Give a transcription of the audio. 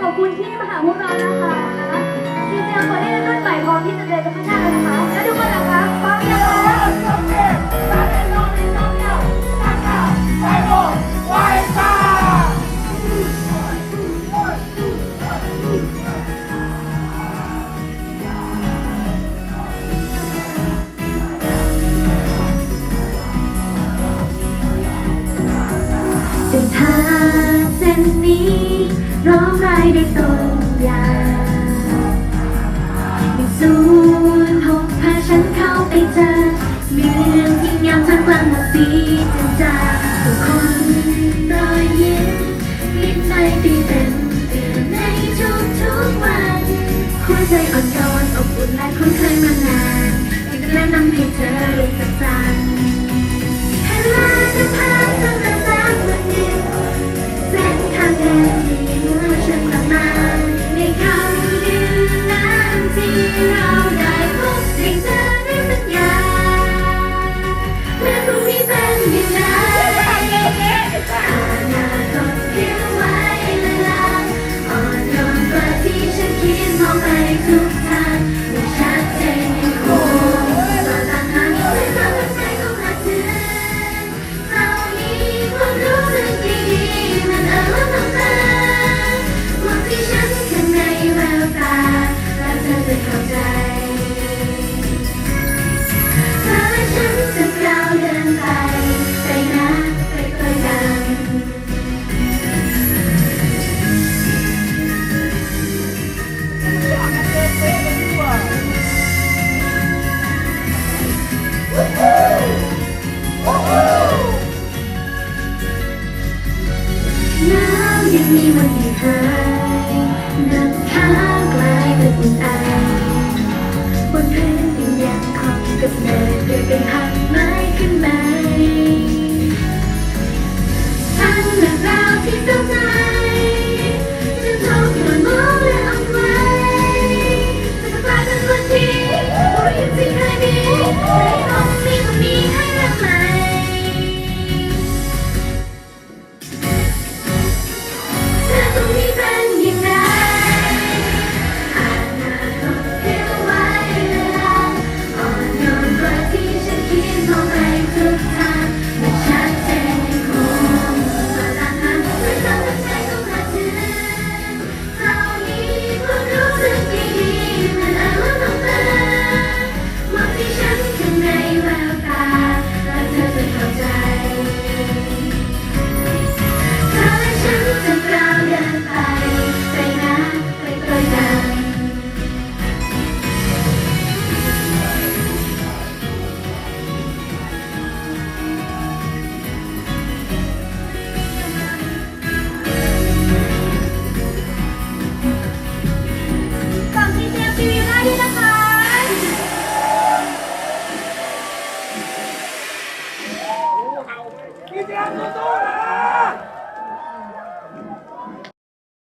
ขอบคุณที่มาหาพวกเรานะคะที่เจอคนที่รุ่นใหม่ ร้องไรายได้ต้นยางมีสูนหกพาฉันเข้าไปเจอเมืองที่งามท่ามกลางหมอกสีจางจางผู้คนรอยยิ้มยิ้มในปีเป็นเดือนในทุกทุกๆวันหัวใจอ่อนโยนอบอุ่นและคุ้นเคยมานาน นคิดมองไปทุกทาง น้ำยังมีวันที่หายนำค้างกลายเป็นอุ่นไอ 一点不动！